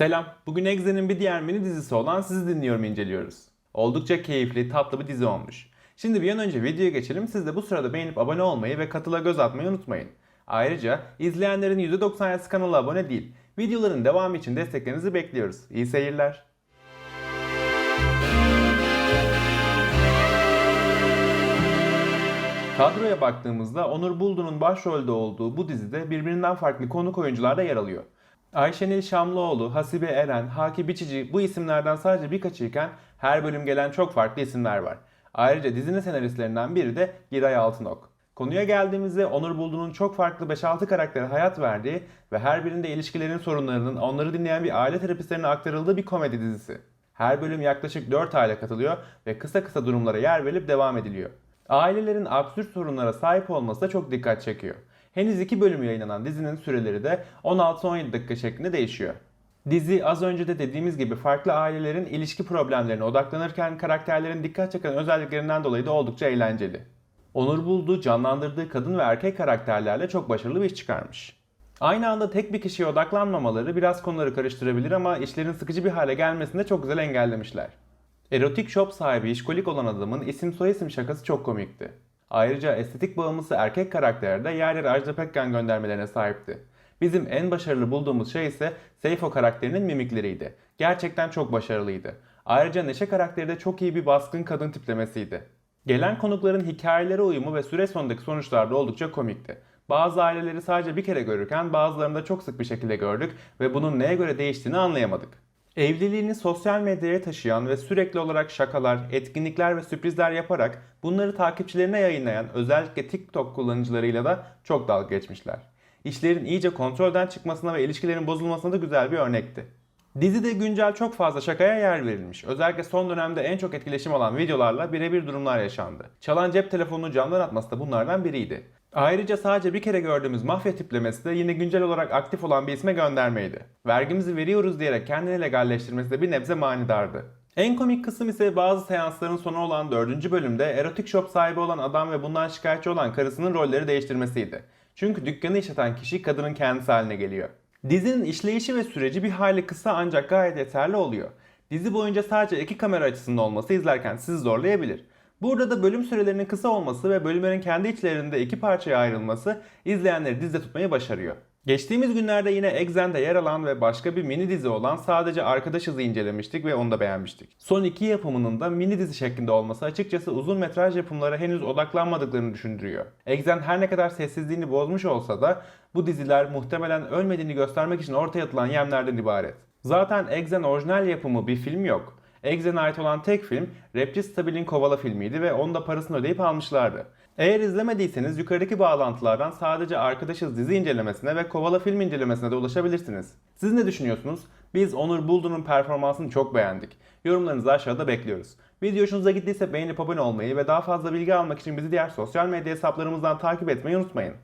Selam. Bugün Exe'nin bir diğer mini dizisi olan Sizi Dinliyorum inceliyoruz. Oldukça keyifli, tatlı bir dizi olmuş. Şimdi bir an önce videoya geçelim. Siz de bu sırada beğenip abone olmayı ve katıla göz atmayı unutmayın. Ayrıca izleyenlerin %97'si kanala abone değil. Videoların devamı için desteklerinizi bekliyoruz. İyi seyirler. Kadroya baktığımızda Onur Buldu'nun başrolde olduğu bu dizide birbirinden farklı konuk oyuncular da yer alıyor. Ayşenil Şamlıoğlu, Hasibe Eren, Haki Biçici bu isimlerden sadece birkaçıyken her bölüm gelen çok farklı isimler var. Ayrıca dizinin senaristlerinden biri de Giray Altınok. Konuya geldiğimizde Onur Buldu'nun çok farklı 5-6 karaktere hayat verdiği ve her birinde ilişkilerin sorunlarının onları dinleyen bir aile terapistlerine aktarıldığı bir komedi dizisi. Her bölüm yaklaşık 4 aile katılıyor ve kısa kısa durumlara yer verilip devam ediliyor. Ailelerin absürt sorunlara sahip olması da çok dikkat çekiyor. Henüz iki bölüm yayınlanan dizinin süreleri de 16-17 dakika şeklinde değişiyor. Dizi az önce de dediğimiz gibi farklı ailelerin ilişki problemlerine odaklanırken karakterlerin dikkat çeken özelliklerinden dolayı da oldukça eğlenceli. Onur Buldu canlandırdığı kadın ve erkek karakterlerle çok başarılı bir iş çıkarmış. Aynı anda tek bir kişiye odaklanmamaları biraz konuları karıştırabilir ama işlerin sıkıcı bir hale gelmesini de çok güzel engellemişler. Erotik shop sahibi işkolik olan adamın isim soyisim şakası çok komikti. Ayrıca estetik bağımlısı erkek karakter de yer yer Ajda Pekkan göndermelerine sahipti. Bizim en başarılı bulduğumuz şey ise Seyfo karakterinin mimikleriydi. Gerçekten çok başarılıydı. Ayrıca Neşe karakteri de çok iyi bir baskın kadın tiplemesiydi. Gelen konukların hikayelere uyumu ve süre sonundaki sonuçlar da oldukça komikti. Bazı aileleri sadece bir kere görürken bazılarını da çok sık bir şekilde gördük ve bunun neye göre değiştiğini anlayamadık. Evliliğini sosyal medyaya taşıyan ve sürekli olarak şakalar, etkinlikler ve sürprizler yaparak bunları takipçilerine yayınlayan özellikle TikTok kullanıcılarıyla da çok dalga geçmişler. İşlerin iyice kontrolden çıkmasına ve ilişkilerin bozulmasına da güzel bir örnekti. Dizide güncel çok fazla şakaya yer verilmiş. Özellikle son dönemde en çok etkileşim alan videolarla birebir durumlar yaşandı. Çalan cep telefonunu camdan atması da bunlardan biriydi. Ayrıca sadece bir kere gördüğümüz mafya tiplemesi de yine güncel olarak aktif olan bir isme göndermeydi. Vergimizi veriyoruz diyerek kendini legalleştirmesi de bir nebze manidardı. En komik kısım ise bazı seansların sonu olan 4. bölümde erotik shop sahibi olan adam ve bundan şikayetçi olan karısının rolleri değiştirmesiydi. Çünkü dükkanı işleten kişi kadının kendisi haline geliyor. Dizinin işleyişi ve süreci bir hayli kısa ancak gayet yeterli oluyor. Dizi boyunca sadece iki kamera açısında olması izlerken sizi zorlayabilir. Burada da bölüm sürelerinin kısa olması ve bölümlerin kendi içlerinde iki parçaya ayrılması izleyenleri dizide tutmayı başarıyor. Geçtiğimiz günlerde yine Exxen'de yer alan ve başka bir mini dizi olan Sadece Arkadaşız'ı incelemiştik ve onu da beğenmiştik. Son iki yapımının da mini dizi şeklinde olması açıkçası uzun metraj yapımlara henüz odaklanmadıklarını düşündürüyor. Exxen her ne kadar sessizliğini bozmuş olsa da bu diziler muhtemelen ölmediğini göstermek için ortaya atılan yemlerden ibaret. Zaten Exxen orijinal yapımı bir film yok. Exxen'e ait olan tek film rapçi Stabil'in Kovala filmiydi ve onu da parasını ödeyip almışlardı. Eğer izlemediyseniz yukarıdaki bağlantılardan sadece Arkadaşız dizi incelemesine ve Kovala film incelemesine de ulaşabilirsiniz. Siz ne düşünüyorsunuz? Biz Onur Buldu'nun performansını çok beğendik. Yorumlarınızı aşağıda bekliyoruz. Video hoşunuza gittiyse beğenip abone olmayı ve daha fazla bilgi almak için bizi diğer sosyal medya hesaplarımızdan takip etmeyi unutmayın.